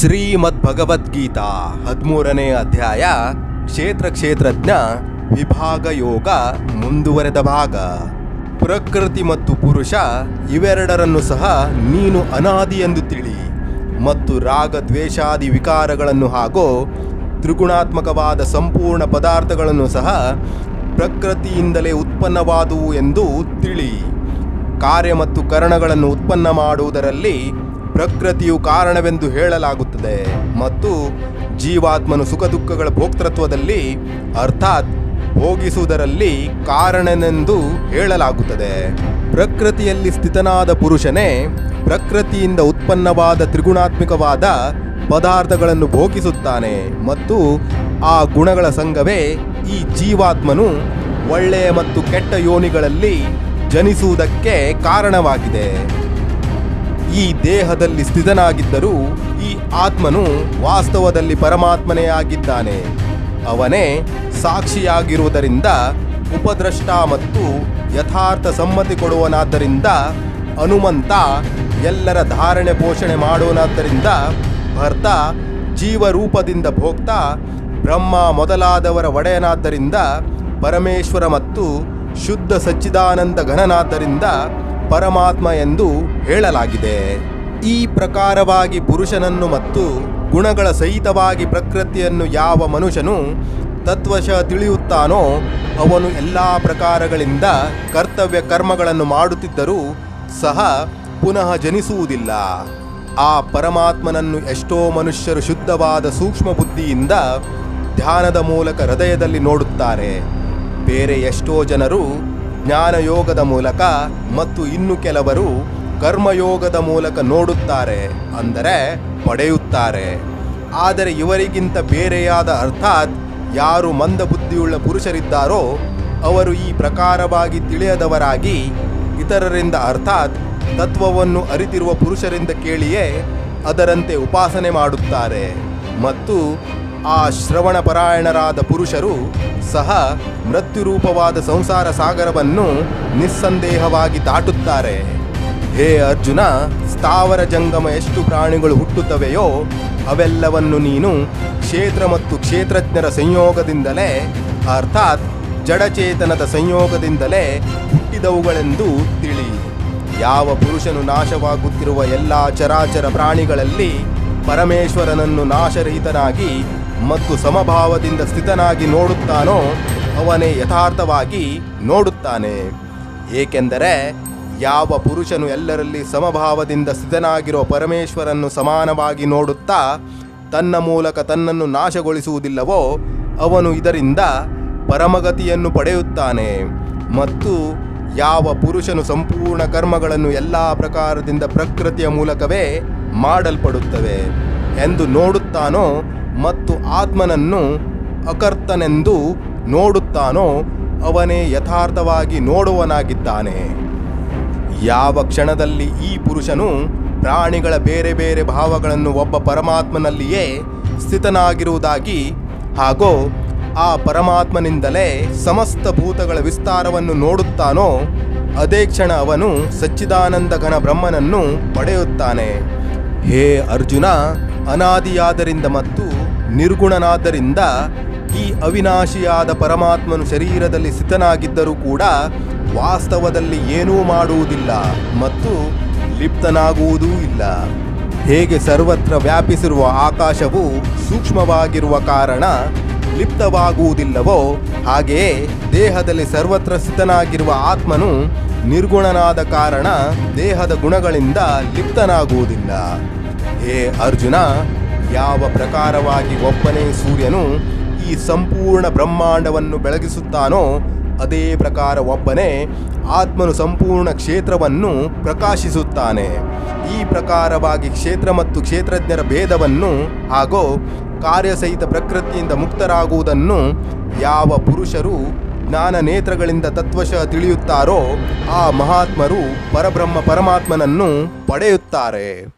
ಶ್ರೀಮದ್ ಭಗವದ್ಗೀತಾ ಹದಿಮೂರನೇ ಅಧ್ಯಾಯ ಕ್ಷೇತ್ರ ಕ್ಷೇತ್ರಜ್ಞ ವಿಭಾಗ ಯೋಗ ಮುಂದುವರೆದ ಭಾಗ. ಪ್ರಕೃತಿ ಮತ್ತು ಪುರುಷ ಇವೆರಡರನ್ನು ಸಹ ನೀನು ಅನಾದಿ ಎಂದು ತಿಳಿ. ಮತ್ತು ರಾಗ ದ್ವೇಷಾದಿ ವಿಕಾರಗಳನ್ನು ಹಾಗೂ ತ್ರಿಗುಣಾತ್ಮಕವಾದ ಸಂಪೂರ್ಣ ಪದಾರ್ಥಗಳನ್ನು ಸಹ ಪ್ರಕೃತಿಯಿಂದಲೇ ಉತ್ಪನ್ನವಾದುವು ಎಂದು ತಿಳಿ. ಕಾರ್ಯ ಮತ್ತು ಕರಣಗಳನ್ನು ಉತ್ಪನ್ನ ಮಾಡುವುದರಲ್ಲಿ ಪ್ರಕೃತಿಯು ಕಾರಣವೆಂದು ಹೇಳಲಾಗುತ್ತದೆ. ಮತ್ತು ಜೀವಾತ್ಮನು ಸುಖ ದುಃಖಗಳ ಭೋಕ್ತೃತ್ವದಲ್ಲಿ, ಅರ್ಥಾತ್ ಭೋಗಿಸುವುದರಲ್ಲಿ ಕಾರಣನೆಂದು ಹೇಳಲಾಗುತ್ತದೆ. ಪ್ರಕೃತಿಯಲ್ಲಿ ಸ್ಥಿತನಾದ ಪುರುಷನೇ, ಪ್ರಕೃತಿಯಿಂದ ಉತ್ಪನ್ನವಾದ ತ್ರಿಗುಣಾತ್ಮಕವಾದ ಪದಾರ್ಥಗಳನ್ನು ಭೋಗಿಸುತ್ತಾನೆ ಮತ್ತು ಆ ಗುಣಗಳ ಸಂಘವೇ ಈ ಜೀವಾತ್ಮನು ಒಳ್ಳೆಯ ಮತ್ತು ಕೆಟ್ಟ ಯೋನಿಗಳಲ್ಲಿ ಜನಿಸುವುದಕ್ಕೆ ಕಾರಣವಾಗಿದೆ. ಈ ದೇಹದಲ್ಲಿ ಸ್ಥಿತನಾಗಿದ್ದರೂ ಈ ಆತ್ಮನು ವಾಸ್ತವದಲ್ಲಿ ಪರಮಾತ್ಮನೇ ಆಗಿದ್ದಾನೆ. ಅವನೇ ಸಾಕ್ಷಿಯಾಗಿರುವುದರಿಂದ, ಉಪದ್ರಷ್ಟ ಮತ್ತು ಯಥಾರ್ಥ ಸಮ್ಮತಿ ಕೊಡುವನಾದ್ದರಿಂದ, ಹನುಮಂತ ಎಲ್ಲರ ಧಾರಣೆ ಪೋಷಣೆ ಮಾಡುವನಾದ್ದರಿಂದ ಭರ್ತ ಜೀವರೂಪದಿಂದ ಭೋಕ್ತ, ಬ್ರಹ್ಮ ಮೊದಲಾದವರ ಒಡೆಯನಾದ್ದರಿಂದ, ಪರಮೇಶ್ವರ ಮತ್ತು ಶುದ್ಧ ಸಚ್ಚಿದಾನಂದ ಘನನಾದ್ದರಿಂದ ಪರಮಾತ್ಮ ಎಂದು ಹೇಳಲಾಗಿದೆ. ಈ ಪ್ರಕಾರವಾಗಿ ಪುರುಷನನ್ನು ಮತ್ತು ಗುಣಗಳ ಸಹಿತವಾಗಿ ಪ್ರಕೃತಿಯನ್ನು ಯಾವ ಮನುಷ್ಯನು ತತ್ವಶ ತಿಳಿಯುತ್ತಾನೋ, ಅವನು ಎಲ್ಲ ಪ್ರಕಾರಗಳಿಂದ ಕರ್ತವ್ಯ ಕರ್ಮಗಳನ್ನು ಮಾಡುತ್ತಿದ್ದರೂ ಸಹ ಪುನಃ ಜನಿಸುವುದಿಲ್ಲ. ಆ ಪರಮಾತ್ಮನನ್ನು ಎಷ್ಟೋ ಮನುಷ್ಯರು ಶುದ್ಧವಾದ ಸೂಕ್ಷ್ಮ ಬುದ್ಧಿಯಿಂದ ಧ್ಯಾನದ ಮೂಲಕ ಹೃದಯದಲ್ಲಿ ನೋಡುತ್ತಾರೆ. ಬೇರೆ ಎಷ್ಟೋ ಜನರು ಜ್ಞಾನಯೋಗದ ಮೂಲಕ ಮತ್ತು ಇನ್ನು ಕೆಲವರು ಕರ್ಮಯೋಗದ ಮೂಲಕ ನೋಡುತ್ತಾರೆ ಅಂದರೆ ಪಡೆಯುತ್ತಾರೆ. ಆದರೆ ಇವರಿಗಿಂತ ಬೇರೆಯಾದ ಅರ್ಥಾತ್ ಯಾರು ಮಂದಬುದ್ಧಿಯುಳ್ಳ ಪುರುಷರಿದ್ದಾರೋ ಅವರು ಈ ಪ್ರಕಾರವಾಗಿ ತಿಳಿಯದವರಾಗಿ ಇತರರಿಂದ ಅರ್ಥಾತ್ ತತ್ವವನ್ನು ಅರಿತಿರುವ ಪುರುಷರಿಂದ ಕೇಳಿಯೇ ಅದರಂತೆ ಉಪಾಸನೆ ಮಾಡುತ್ತಾರೆ. ಮತ್ತು ಆ ಶ್ರವಣ ಪರಾಯಣರಾದ ಪುರುಷರು ಸಹ ಮೃತ್ಯುರೂಪವಾದ ಸಂಸಾರ ಸಾಗರವನ್ನು ನಿಸ್ಸಂದೇಹವಾಗಿ ದಾಟುತ್ತಾರೆ. ಹೇ ಅರ್ಜುನ, ಸ್ಥಾವರ ಜಂಗಮ ಎಷ್ಟು ಪ್ರಾಣಿಗಳು ಹುಟ್ಟುತ್ತವೆಯೋ ಅವೆಲ್ಲವನ್ನು ನೀನು ಕ್ಷೇತ್ರ ಮತ್ತು ಕ್ಷೇತ್ರಜ್ಞರ ಸಂಯೋಗದಿಂದಲೇ, ಅರ್ಥಾತ್ ಜಡಚೇತನದ ಸಂಯೋಗದಿಂದಲೇ ಹುಟ್ಟಿದವುಗಳೆಂದು ತಿಳಿ. ಯಾವ ಪುರುಷನು ನಾಶವಾಗುತ್ತಿರುವ ಎಲ್ಲ ಚರಾಚರ ಪ್ರಾಣಿಗಳಲ್ಲಿ ಪರಮೇಶ್ವರನನ್ನು ನಾಶರಹಿತನಾಗಿ ಮತ್ತು ಸಮಭಾವದಿಂದ ಸ್ಥಿತನಾಗಿ ನೋಡುತ್ತಾನೋ ಅವನೇ ಯಥಾರ್ಥವಾಗಿ ನೋಡುತ್ತಾನೆ. ಏಕೆಂದರೆ ಯಾವ ಪುರುಷನು ಎಲ್ಲರಲ್ಲಿ ಸಮಭಾವದಿಂದ ಸ್ಥಿತನಾಗಿರೋ ಪರಮೇಶ್ವರನ್ನು ಸಮಾನವಾಗಿ ನೋಡುತ್ತಾ ತನ್ನ ಮೂಲಕ ತನ್ನನ್ನು ನಾಶಗೊಳಿಸುವುದಿಲ್ಲವೋ ಅವನು ಇದರಿಂದ ಪರಮಗತಿಯನ್ನು ಪಡೆಯುತ್ತಾನೆ. ಮತ್ತು ಯಾವ ಪುರುಷನು ಸಂಪೂರ್ಣ ಕರ್ಮಗಳನ್ನು ಎಲ್ಲ ಪ್ರಕಾರದಿಂದ ಪ್ರಕೃತಿಯ ಮೂಲಕವೇ ಮಾಡಲ್ಪಡುತ್ತವೆ. ಎಂದು ನೋಡುತ್ತಾನೋ ಮತ್ತು ಆತ್ಮನನ್ನು ಅಕರ್ತನೆಂದು ನೋಡುತ್ತಾನೋ ಅವನೇ ಯಥಾರ್ಥವಾಗಿ ನೋಡುವನಾಗಿದ್ದಾನೆ. ಯಾವ ಕ್ಷಣದಲ್ಲಿ ಈ ಪುರುಷನು ಪ್ರಾಣಿಗಳ ಬೇರೆ ಬೇರೆ ಭಾವಗಳನ್ನು ಒಬ್ಬ ಪರಮಾತ್ಮನಲ್ಲಿಯೇ ಸ್ಥಿತನಾಗಿರುವುದಾಗಿ ಹಾಗೂ ಆ ಪರಮಾತ್ಮನಿಂದಲೇ ಸಮಸ್ತ ಭೂತಗಳ ವಿಸ್ತಾರವನ್ನು ನೋಡುತ್ತಾನೋ, ಅದೇ ಕ್ಷಣ ಅವನು ಸಚ್ಚಿದಾನಂದ ಘನ ಬ್ರಹ್ಮನನ್ನು ಪಡೆಯುತ್ತಾನೆ. ಹೇ ಅರ್ಜುನ ಅನಾದಿಯಾದರಿಂದ ಮತ್ತು ನಿರ್ಗುಣನಾದ್ದರಿಂದ ಈ ಅವಿನಾಶಿಯಾದ ಪರಮಾತ್ಮನು ಶರೀರದಲ್ಲಿ ಸ್ಥಿತನಾಗಿದ್ದರೂ ಕೂಡ ವಾಸ್ತವದಲ್ಲಿ ಏನೂ ಮಾಡುವುದಿಲ್ಲ ಮತ್ತು ಲಿಪ್ತನಾಗುವುದೂ ಇಲ್ಲ. ಹೇಗೆ ಸರ್ವತ್ರ ವ್ಯಾಪಿಸಿರುವ ಆಕಾಶವು ಸೂಕ್ಷ್ಮವಾಗಿರುವ ಕಾರಣ ಲಿಪ್ತವಾಗುವುದಿಲ್ಲವೋ, ಹಾಗೆಯೇ ದೇಹದಲ್ಲಿ ಸರ್ವತ್ರ ಸ್ಥಿತನಾಗಿರುವ ಆತ್ಮನು ನಿರ್ಗುಣನಾದ ಕಾರಣ ದೇಹದ ಗುಣಗಳಿಂದ ಲಿಪ್ತನಾಗುವುದಿಲ್ಲ. ಹೇ ಅರ್ಜುನ, ಯಾವ ಪ್ರಕಾರವಾಗಿ ಒಬ್ಬನೇ ಸೂರ್ಯನು ಈ ಸಂಪೂರ್ಣ ಬ್ರಹ್ಮಾಂಡವನ್ನು ಬೆಳಗಿಸುತ್ತಾನೋ, ಅದೇ ಪ್ರಕಾರ ಒಬ್ಬನೇ ಆತ್ಮನು ಸಂಪೂರ್ಣ ಕ್ಷೇತ್ರವನ್ನು ಪ್ರಕಾಶಿಸುತ್ತಾನೆ. ಈ ಪ್ರಕಾರವಾಗಿ ಕ್ಷೇತ್ರ ಮತ್ತು ಕ್ಷೇತ್ರಜ್ಞರ ಭೇದವನ್ನು ಹಾಗೂ ಕಾರ್ಯಸಹಿತ ಪ್ರಕೃತಿಯಿಂದ ಮುಕ್ತರಾಗುವುದನ್ನು ಯಾವ ಪುರುಷರು ಜ್ಞಾನ ನೇತ್ರಗಳಿಂದ ತತ್ವಶಃ ತಿಳಿಯುತ್ತಾರೋ, ಆ ಮಹಾತ್ಮರು ಪರಬ್ರಹ್ಮ ಪರಮಾತ್ಮನನ್ನು ಪಡೆಯುತ್ತಾರೆ.